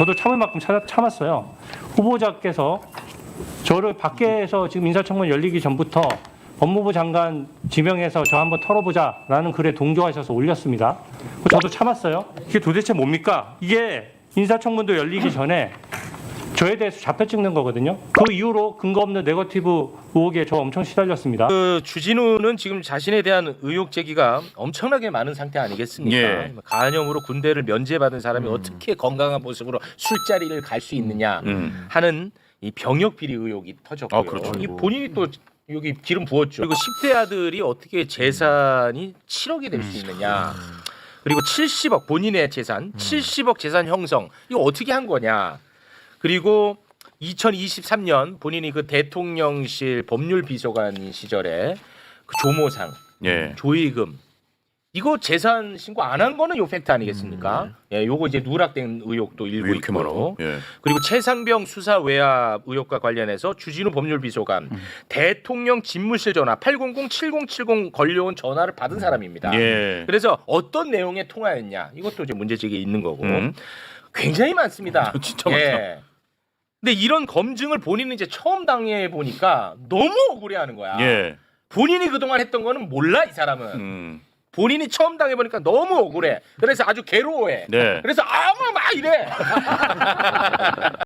저도 참을 만큼 참- 참았어요. 후보자께서 저를 밖에서 지금 인사청문 열리기 전부터 법무부 장관 지명해서 저 한번 털어보자라는 글에 동조하셔서 올렸습니다. 저도 참았어요. 이게 도대체 뭡니까? 이게 인사청문도 열리기 전에 저에 대해서 좌표 찍는 거거든요. 그 이후로 근거 없는 네거티브 의혹에 저 엄청 시달렸습니다. 그 주진우는 지금 자신에 대한 의혹 제기가 엄청나게 많은 상태 아니겠습니까? 예. 간염으로 군대를 면제받은 사람이 어떻게 건강한 모습으로 술자리를 갈 수 있느냐 음. 하는 이 병역 비리 의혹이 터졌고요. 아, 그렇죠. 이 본인이 또 여기 기름 부었죠. 그리고 10대 아들이 어떻게 재산이 7억이 될 수 있느냐. 그리고 70억 본인의 재산, 70억 재산 형성 이거 어떻게 한 거냐. 그리고 2023년 본인이 그 대통령실 법률 비서관 시절에 그 조모상, 예. 조의금 이거 재산 신고 안 한 거는 요 팩트 아니겠습니까? 예, 요거 이제 누락된 의혹도 일고 음. 이렇게 있고. 예. 그리고 최상병 수사 외압 의혹과 관련해서 주진우 법률비서관 음. 대통령 집무실 전화 800-7070 걸려온 전화를 받은 사람입니다. 예. 그래서 어떤 내용의 통화였냐 이것도 이제 문제제기 있는 거고 음. 굉장히 많습니다. 진짜 많다. 예. 근데 이런 검증을 본인은 이제 처음 당해 보니까 너무 억울해하는 거야. 예. 본인이 그동안 했던 거는 몰라 이 사람은. 음. 본인이 처음 당해 보니까 너무 억울해. 그래서 아주 괴로워해. 네. 그래서 아무 막 이래.